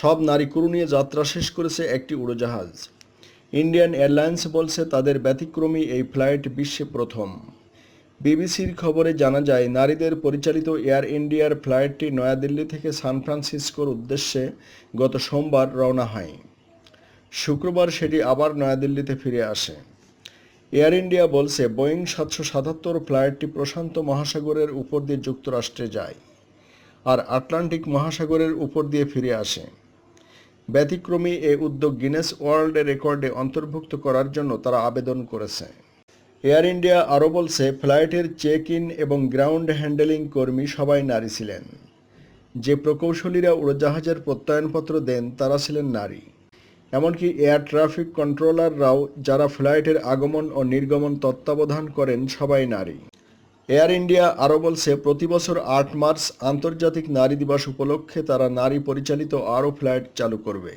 সব নারী ক্রু নিয়ে যাত্রা শেষ করেছে একটি উড়োজাহাজ। ইন্ডিয়ান এয়ারলাইন্স বলছে তাদের ব্যতিক্রমী এই ফ্লাইট বিশ্বে প্রথম। বিবিসির খবরে জানা যায়, নারীদের পরিচালিত এয়ার ইন্ডিয়ার ফ্লাইটটি নয়াদিল্লি থেকে সান ফ্রান্সিসকোর উদ্দেশ্যে গত সোমবার রওনা হয়। শুক্রবার সেটি আবার নয়াদিল্লিতে ফিরে আসে। এয়ার ইন্ডিয়া বলছে, বোয়িং সাতশো সাতাত্তর ফ্লাইটটি প্রশান্ত মহাসাগরের উপর দিয়ে যুক্তরাষ্ট্রে যায় আর আটলান্টিক মহাসাগরের উপর দিয়ে ফিরে আসে। ব্যতিক্রমী এই উদ্যোগ গিনেস ওয়ার্ল্ড রেকর্ডে অন্তর্ভুক্ত করার জন্য তারা আবেদন করেছে। এয়ার ইন্ডিয়া আরও বলছে, ফ্লাইটের চেক ইন এবং গ্রাউন্ড হ্যান্ডেলিং কর্মী সবাই নারী ছিলেন। যে প্রকৌশলীরা উড়োজাহাজের প্রত্যয়নপত্র দেন, তারা ছিলেন নারী। এমনকি এয়ার ট্রাফিক কন্ট্রোলাররাও যারা ফ্লাইটের আগমন ও নির্গমন তত্ত্বাবধান করেন, সবাই নারী। এয়ার ইন্ডিয়া আরও বলছে প্রতি বছর আট মার্চ আন্তর্জাতিক নারী দিবস উপলক্ষে তারা নারী পরিচালিত আরও ফ্লাইট চালু করবে।